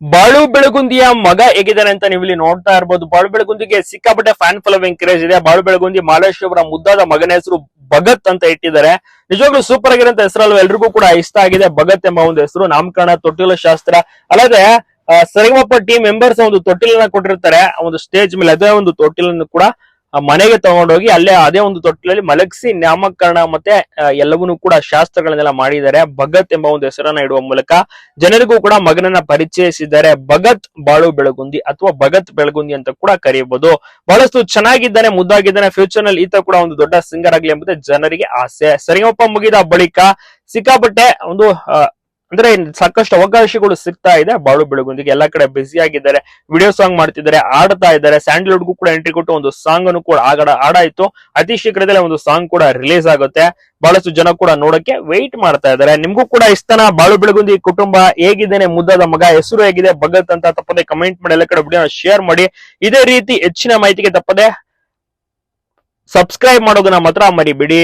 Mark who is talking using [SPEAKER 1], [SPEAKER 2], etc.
[SPEAKER 1] ಬಾಳು ಬೆಳಗುಂದಿಯ ಮಗ ಹೇಗಿದ್ದಾನೆ ಅಂತ ನೀವು ಇಲ್ಲಿ ನೋಡ್ತಾ ಇರ್ಬೋದು. ಬಾಳು ಬೆಳಗುಂದಿಗೆ ಸಿಕ್ಕಾಪಟ್ಟೆ ಫ್ಯಾನ್ ಫಾಲೋವಿಂಗ್ ಕ್ರೇಜ್ ಇದೆ. ಬಾಳು ಬೆಳಗುಂದಿ ಮಾಲೇಶ್ ಅವರ ಮುದ್ದಾದ ಮಗನ ಹೆಸರು ಭಗತ್ ಅಂತ ಇಟ್ಟಿದ್ದಾರೆ. ನಿಜವಾಗ್ಲೂ ಸೂಪರ್ ಆಗಿರೋಂತ ಹೆಸರಲ್ವ? ಎಲ್ರಿಗೂ ಕೂಡ ಇಷ್ಟ ಆಗಿದೆ ಭಗತ್ ಎಂಬ ಒಂದು ಹೆಸರು. ನಾಮಕರಣ ತೊಟ್ಟಿಲ ಶಾಸ್ತ್ರ. ಅಲ್ಲದೆ ಸರಿಗಮಪ್ಪ ಸರಿಗಮಪ ಟೀಮ್ ಮೆಂಬರ್ಸ್ ಒಂದು ತೊಟ್ಟಿಲನ್ನ ಕೊಟ್ಟಿರ್ತಾರೆ. ಒಂದು ಸ್ಟೇಜ್ ಮೇಲೆ ಅದೇ ಒಂದು ತೊಟ್ಟಿಲನ್ನು ಕೂಡ ಮನೆಗೆ ತಗೊಂಡೋಗಿ ಅಲ್ಲೇ ಅದೇ ಒಂದು ತೊಟ್ಟಿಲಲ್ಲಿ ಮಲಗಿಸಿ ನಾಮಕರಣ ಮತ್ತೆ ಎಲ್ಲವನ್ನೂ ಕೂಡ ಶಾಸ್ತ್ರಗಳನ್ನೆಲ್ಲ ಮಾಡಿದ್ದಾರೆ. ಭಗತ್ ಎಂಬ ಒಂದು ಹೆಸರನ್ನ ಇಡುವ ಮೂಲಕ ಜನರಿಗೂ ಕೂಡ ಮಗನನ್ನ ಪರಿಚಯಿಸಿದ್ದಾರೆ. ಭಗತ್ ಬಾಳು ಬೆಳಗುಂದಿ ಅಥವಾ ಭಗತ್ ಬೆಳಗುಂದಿ ಅಂತ ಕೂಡ ಕರೆಯಬಹುದು ಬಹಳಷ್ಟು ಚೆನ್ನಾಗಿದ್ದಾನೆ ಮುದ್ದಾಗಿದ್ದಾನೆ ಫ್ಯೂಚರ್ನಲ್ಲಿ ಈತ ಕೂಡ ಒಂದು ದೊಡ್ಡ ಸಿಂಗರ್ ಆಗ್ಲಿ ಎಂಬುದೇ ಜನರಿಗೆ ಆಸೆ. ಸರಿಯಪ್ಪ ಮುಗಿದ ಬಳಿಕ ಸಿಕ್ಕಾಪಟ್ಟೆ ಒಂದು ಆ, ಅಂದ್ರೆ ಸಾಕಷ್ಟು ಅವಕಾಶಗಳು ಸಿಗ್ತಾ ಇದೆ. ಬಾಳು ಬೆಳಗುಂದಿಗೆ ಎಲ್ಲಾ ಕಡೆ ಬ್ಯುಸಿ ಆಗಿದ್ದಾರೆ. ವಿಡಿಯೋ ಸಾಂಗ್ ಮಾಡ್ತಿದ್ದಾರೆ ಆಡ್ತಾ ಇದ್ದಾರೆ. ಸ್ಯಾಂಡಲ್ವುಡ್ಗೂ ಕೂಡ ಎಂಟ್ರಿ ಕೊಟ್ಟು ಒಂದು ಸಾಂಗ್ ಅನ್ನು ಕೂಡ ಆಗಡ ಆಡಾಯ್ತು ಅತಿ ಶೀಘ್ರದಲ್ಲೇ ಒಂದು ಸಾಂಗ್ ಕೂಡ ರಿಲೀಸ್ ಆಗುತ್ತೆ. ಬಹಳಷ್ಟು ಜನ ಕೂಡ ನೋಡಕ್ಕೆ ವೆಯ್ಟ್ ಮಾಡ್ತಾ ಇದ್ದಾರೆ. ನಿಮ್ಗೂ ಕೂಡ ಇಷ್ಟನ? ಬಾಳು ಬೆಳಗುಂದಿ ಕುಟುಂಬ ಹೇಗಿದ್ದೇನೆ? ಮುದ್ದಾದ ಮಗ ಹೆಸರು ಹೇಗಿದೆ? ಭಗತ್ ಅಂತ ತಪ್ಪದೆ ಕಮೆಂಟ್ ಮಾಡಿ ಎಲ್ಲ ಕಡೆ ವಿಡಿಯೋ ಶೇರ್ ಮಾಡಿ. ಇದೇ ರೀತಿ ಹೆಚ್ಚಿನ ಮಾಹಿತಿಗೆ ತಪ್ಪದೆ ಸಬ್ಸ್ಕ್ರೈಬ್ ಮಾಡೋದನ್ನ ಮಾತ್ರ ಮರಿಬಿಡಿ.